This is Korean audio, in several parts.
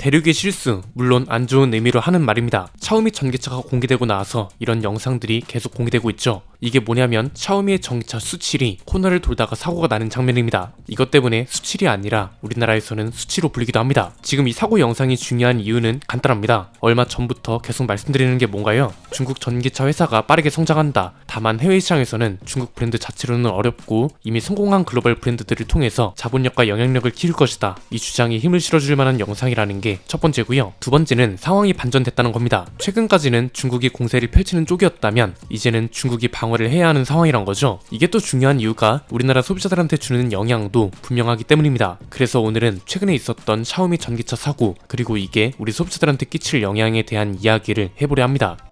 대륙의 실수, 물론 안 좋은 의미로 하는 말입니다. 샤오미 전기차가 공개되고 나서 이런 영상들이 계속 공개되고 있죠. 이게 뭐냐면 샤오미의 전기차 수칠이 코너를 돌다가 사고가 나는 장면입니다. 이것 때문에 수칠이 아니라 우리나라에서는 수치로 불리기도 합니다. 지금 이 사고 영상이 중요한 이유는 간단합니다. 얼마 전부터 계속 말씀드리는 게 뭔가요? 중국 전기차 회사가 빠르게 성장한다. 다만 해외 시장에서는 중국 브랜드 자체로는 어렵고 이미 성공한 글로벌 브랜드들을 통해서 자본력과 영향력을 키울 것이다. 이 주장이 힘을 실어줄 만한 영상이라는 게 첫 번째고요. 두 번째는 상황이 반전됐다는 겁니다. 최근까지는 중국이 공세를 펼치는 쪽이었다면 이제는 중국이 방어 를 해야 하는 상황이란 거죠. 이게 또 중요한 이유가 우리나라 소비자들한테 주는 영향도 분명하기 때문입니다. 그래서 오늘은 최근에 있었던 샤오미 전기차 사고 그리고 이게 우리 소비자들한테 끼칠 영향에 대한 이야기를 해보려 합니다.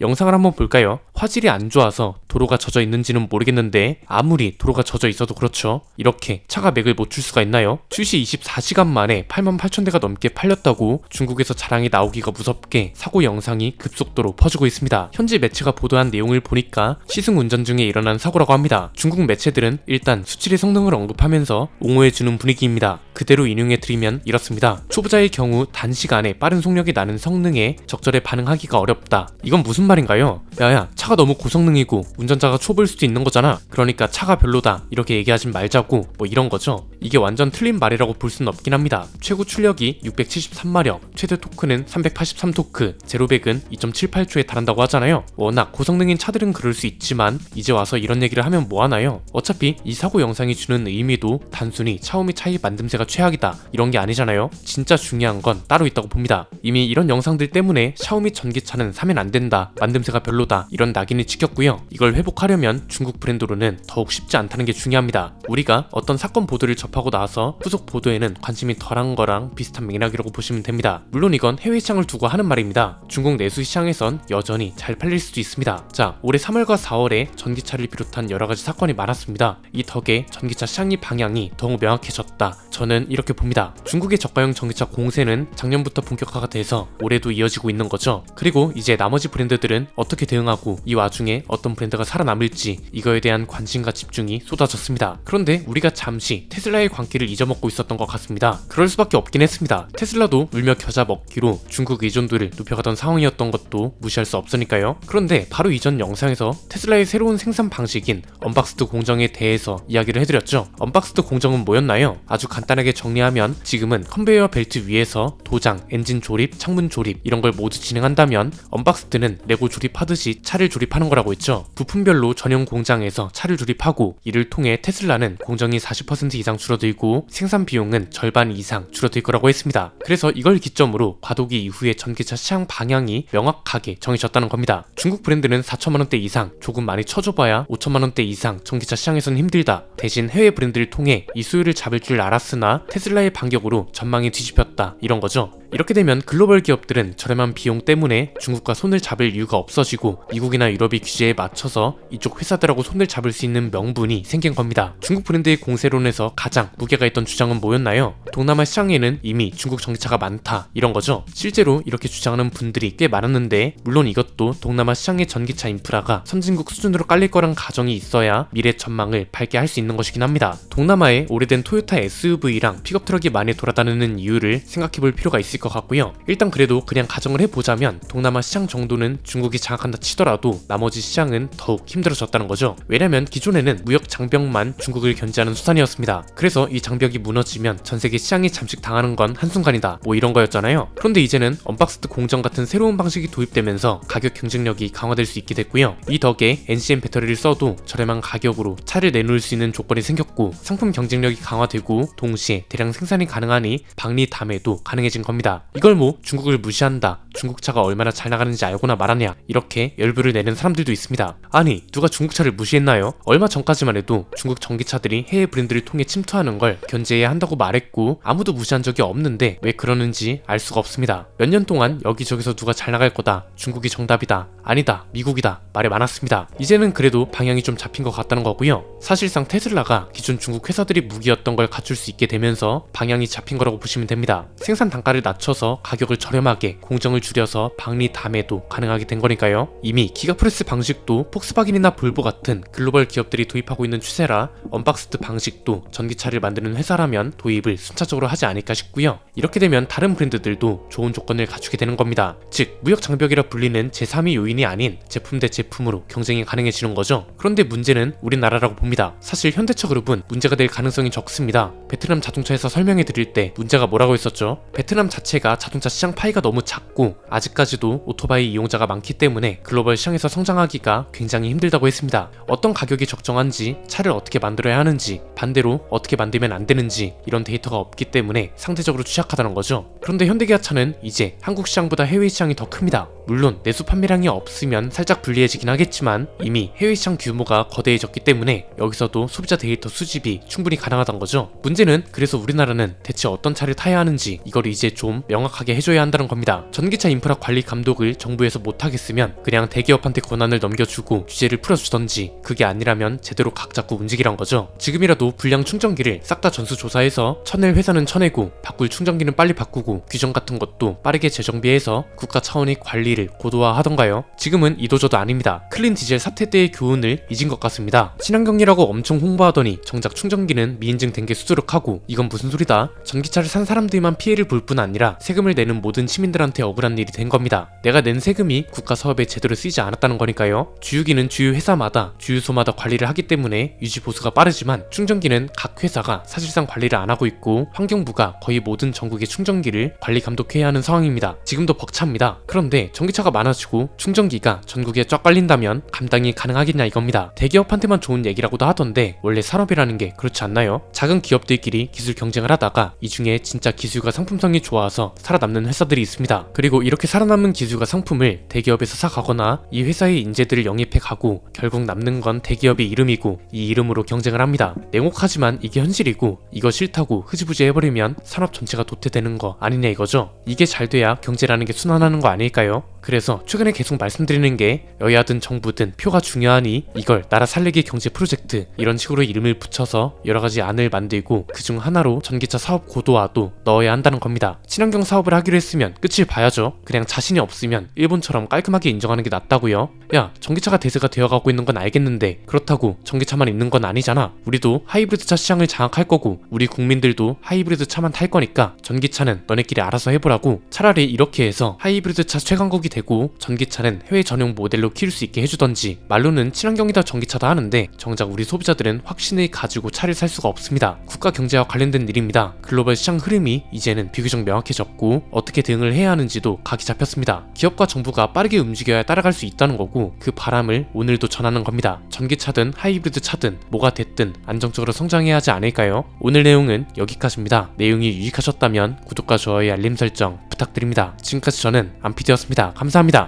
영상을 한번 볼까요? 화질이 안 좋아서 도로가 젖어 있는지는 모르겠는데 아무리 도로가 젖어 있어도 그렇죠. 이렇게 차가 맥을 못출 수가 있나요? 출시 24시간 만에 8만 8천 대가 넘게 팔렸다고 중국에서 자랑이 나오기가 무섭게 사고 영상이 급속도로 퍼지고 있습니다. 현지 매체가 보도한 내용을 보니까 시승 운전 중에 일어난 사고라고 합니다. 중국 매체들은 일단 수치의 성능을 언급하면서 옹호해주는 분위기입니다. 그대로 인용해 드리면 이렇습니다. 초보자의 경우 단시간에 빠른 속력이 나는 성능에 적절히 반응하기가 어렵다. 이건 무슨 말인가요? 야야, 차가 너무 고성능이고 운전자가 초보일 수도 있는 거잖아. 그러니까 차가 별로다. 이렇게 얘기하진 말자고 뭐 이런 거죠. 이게 완전 틀린 말이라고 볼 수는 없긴 합니다. 최고 출력이 673마력, 최대 토크는 383토크, 제로백은 2.78초에 달한다고 하잖아요. 워낙 고성능인 차들은 그럴 수 있지만 이제 와서 이런 얘기를 하면 뭐 하나요? 어차피 이 사고 영상이 주는 의미도 단순히 차오미 차이 만듦새가 최악이다 이런 게 아니잖아요. 진짜 중요한 건 따로 있다고 봅니다. 이미 이런 영상들 때문에 샤오미 전기차는 사면 안 된다, 만듦새가 별로다 이런 낙인이 찍혔고요. 이걸 회복하려면 중국 브랜드로는 더욱 쉽지 않다는 게 중요합니다. 우리가 어떤 사건 보도를 접하고 나서 후속 보도에는 관심이 덜한 거랑 비슷한 맥락이라고 보시면 됩니다. 물론 이건 해외 시장을 두고 하는 말입니다. 중국 내수 시장에선 여전히 잘 팔릴 수도 있습니다. 자, 올해 3월과 4월에 전기차를 비롯한 여러 가지 사건이 많았습니다. 이 덕에 전기차 시장이 방향이 더욱 명확해졌다. 저는 이렇게 봅니다. 중국의 저가형 전기차 공세는 작년부터 본격화가 돼서 올해도 이어지고 있는 거죠. 그리고 이제 나머지 브랜드들은 어떻게 대응하고 이 와중에 어떤 브랜드가 살아남을지 이거에 대한 관심과 집중이 쏟아졌습니다. 그런데 우리가 잠시 테슬라의 광기를 잊어먹고 있었던 것 같습니다. 그럴 수밖에 없긴 했습니다. 테슬라도 울며 겨자 먹기로 중국 의존도를 높여가던 상황이었던 것도 무시할 수 없으니까요. 그런데 바로 이전 영상에서 테슬라의 새로운 생산 방식인 언박스드 공정에 대해서 이야기를 해드렸죠. 언박스드 공정은 뭐였나요? 아주 간단하게 정리하면 지금은 컨베이어 벨트 위에서 도장, 엔진 조립, 창문 조립 이런 걸 모두 진행한다면 언박스드는 레고 조립하듯이 차를 조립하는 거라고 했죠. 부품별로 전용 공장에서 차를 조립하고 이를 통해 테슬라는 공정이 40% 이상 줄어들고 생산 비용은 절반 이상 줄어들 거라고 했습니다. 그래서 이걸 기점으로 과도기 이후에 전기차 시장 방향이 명확하게 정해졌다는 겁니다. 중국 브랜드는 4천만 원대 이상, 조금 많이 쳐줘봐야 5천만 원대 이상 전기차 시장에서는 힘들다. 대신 해외 브랜드를 통해 이 수요를 잡을 줄 알았으나 테슬라의 반격으로 전망이 뒤집혔다. 이런 거죠. 이렇게 되면 글로벌 기업들은 저렴한 비용 때문에 중국과 손을 잡을 이유가 없어지고 미국이나 유럽이 규제에 맞춰서 이쪽 회사들하고 손을 잡을 수 있는 명분이 생긴 겁니다. 중국 브랜드의 공세론에서 가장 무게가 있던 주장은 뭐였나요? 동남아 시장에는 이미 중국 전기차가 많다 이런 거죠. 실제로 이렇게 주장하는 분들이 꽤 많았는데 물론 이것도 동남아 시장의 전기차 인프라가 선진국 수준으로 깔릴 거란 가정이 있어야 미래 전망을 밝게 할 수 있는 것이긴 합니다. 동남아에 오래된 토요타 SUV랑 픽업 트럭이 많이 돌아다니는 이유를 생각해 볼 필요가 있을 것 같고요. 일단 그래도 그냥 가정을 해보자면 동남아 시장 정도는 중국이 장악한다 치더라도 나머지 시장은 더욱 힘들어졌다는 거죠. 왜냐면 기존에는 무역 장벽만 중국을 견제하는 수단이었습니다. 그래서 이 장벽이 무너지면 전 세계 시장이 잠식 당하는 건 한순간이다. 뭐 이런 거였잖아요. 그런데 이제는 언박스드 공정 같은 새로운 방식이 도입되면서 가격 경쟁력이 강화될 수 있게 됐고요. 이 덕에 NCM 배터리를 써도 저렴한 가격으로 차를 내놓을 수 있는 조건이 생겼고 상품 경쟁력이 강화되고 동시에 대량 생산이 가능하니 박리 담에도 가능해진 겁니 다. 이걸 뭐 중국을 무시한다. 중국차가 얼마나 잘 나가는지 알고나 말하냐. 이렇게 열불을 내는 사람들도 있습니다. 아니, 누가 중국차를 무시했나요? 얼마 전까지만 해도 중국 전기차들이 해외 브랜드를 통해 침투하는 걸 견제해야 한다고 말했고 아무도 무시한 적이 없는데 왜 그러는지 알 수가 없습니다. 몇 년 동안 여기저기서 누가 잘 나갈 거다. 중국이 정답이다. 아니다. 미국이다. 말이 많았습니다. 이제는 그래도 방향이 좀 잡힌 것 같다는 거고요. 사실상 테슬라가 기존 중국 회사들이 무기였던 걸 갖출 수 있게 되면서 방향이 잡힌 거라고 보시면 됩니다. 생산 단가를 낮춰서 가격을 저렴하게 공정을 줄여서 방리 담에도 가능하게 된 거니까요. 이미 기가프레스 방식도 폭스바겐이나 볼보 같은 글로벌 기업들이 도입하고 있는 추세라 언박스드 방식도 전기차를 만드는 회사라면 도입을 순차적으로 하지 않을까 싶고요. 이렇게 되면 다른 브랜드들도 좋은 조건을 갖추게 되는 겁니다. 즉 무역 장벽이라 불리는 제3위 요인이 아닌 제품 대 제품으로 경쟁이 가능해지는 거죠. 그런데 문제는 우리나라라고 봅니다. 사실 현대차 그룹은 문제가 될 가능성이 적습니다. 베트남 자동차에서 설명해 드릴 때 문제가 뭐라고 했었죠? 베트남 자체가 자동차 시장 파이가 너무 작고 아직까지도 오토바이 이용자가 많기 때문에 글로벌 시장에서 성장하기가 굉장히 힘들다고 했습니다. 어떤 가격이 적정한지, 차를 어떻게 만들어야 하는지, 반대로 어떻게 만들면 안 되는지 이런 데이터가 없기 때문에 상대적으로 취약하다는 거죠. 그런데 현대기아차는 이제 한국 시장보다 해외 시장이 더 큽니다. 물론 내수 판매량이 없으면 살짝 불리해지긴 하겠지만 이미 해외 시장 규모가 거대해졌기 때문에 여기서도 소비자 데이터 수집이 충분히 가능하단 거죠. 문제는 그래서 우리나라는 대체 어떤 차를 타야 하는지 이걸 이제 좀 명확하게 해줘야 한다는 겁니다. 전기차 인프라 관리 감독을 정부에서 못하겠으면 그냥 대기업한테 권한을 넘겨주고 규제를 풀어주던지 그게 아니라면 제대로 각 잡고 움직이란 거죠. 지금이라도 불량 충전기를 싹 다 전수 조사해서 쳐낼 회사는 쳐내고 바꿀 충전기는 빨리 바꾸고 규정 같은 것도 빠르게 재정비해서 국가 차원의 관리 를 고도화하던가요. 지금은 이도저도 아닙니다. 클린 디젤 사태 때의 교훈을 잊은 것 같습니다. 친환경이라고 엄청 홍보하더니 정작 충전기는 미인증 된 게 수두룩하고 이건 무슨 소리다. 전기차를 산 사람들만 피해를 볼 뿐 아니라 세금을 내는 모든 시민들한테 억울한 일이 된 겁니다. 내가 낸 세금이 국가 사업에 제대로 쓰이지 않았다는 거니까요. 주유기는 주유 회사마다 주유소마다 관리를 하기 때문에 유지 보수가 빠르지만 충전기는 각 회사가 사실상 관리를 안 하고 있고 환경부가 거의 모든 전국의 충전기를 관리 감독해야 하는 상황입니다. 지금도 벅찹니다. 그런데 전기차가 많아지고 충전기가 전국에 쫙 깔린다면 감당이 가능하겠냐 이겁니다. 대기업한테만 좋은 얘기라고도 하던데 원래 산업이라는 게 그렇지 않나요? 작은 기업들끼리 기술 경쟁을 하다가 이 중에 진짜 기술과 상품성이 좋아서 살아남는 회사들이 있습니다. 그리고 이렇게 살아남은 기술과 상품을 대기업에서 사가거나 이 회사의 인재들을 영입해 가고 결국 남는 건 대기업의 이름이고 이 이름으로 경쟁을 합니다. 냉혹하지만 이게 현실이고 이거 싫다고 흐지부지 해버리면 산업 전체가 도태되는 거 아니냐 이거죠. 이게 잘 돼야 경제라는 게 순환하는 거 아닐까요? 그래서 최근에 계속 말씀드리는 게 여야든 정부든 표가 중요하니 이걸 나라 살리기 경제 프로젝트 이런 식으로 이름을 붙여서 여러 가지 안을 만들고 그중 하나로 전기차 사업 고도화도 넣어야 한다는 겁니다. 친환경 사업을 하기로 했으면 끝을 봐야죠. 그냥 자신이 없으면 일본처럼 깔끔하게 인정하는 게 낫다고요. 야, 전기차가 대세가 되어가고 있는 건 알겠는데 그렇다고 전기차만 있는 건 아니잖아. 우리도 하이브리드 차 시장을 장악할 거고 우리 국민들도 하이브리드 차만 탈 거니까 전기차는 너네끼리 알아서 해보라고 차라리 이렇게 해서 하이브리드 차 최강국이 되고 전기차는 해외 전용 모델로 키울 수 있게 해주던지 말로는 친환경이다 전기차다 하는데 정작 우리 소비자들은 확신을 가지고 차를 살 수가 없습니다. 국가 경제와 관련된 일입니다. 글로벌 시장 흐름이 이제는 비교적 명확해졌고 어떻게 대응을 해야 하는지도 각이 잡혔습니다. 기업과 정부가 빠르게 움직여야 따라갈 수 있다는 거고 그 바람을 오늘도 전하는 겁니다. 전기차든 하이브리드 차든 뭐가 됐든 안정적으로 성장해야 하지 않을까요? 오늘 내용은 여기까지입니다. 내용이 유익하셨다면 구독과 좋아요 알림 설정 부탁드립니다. 지금까지 저는 안피디였습니다. 감사합니다.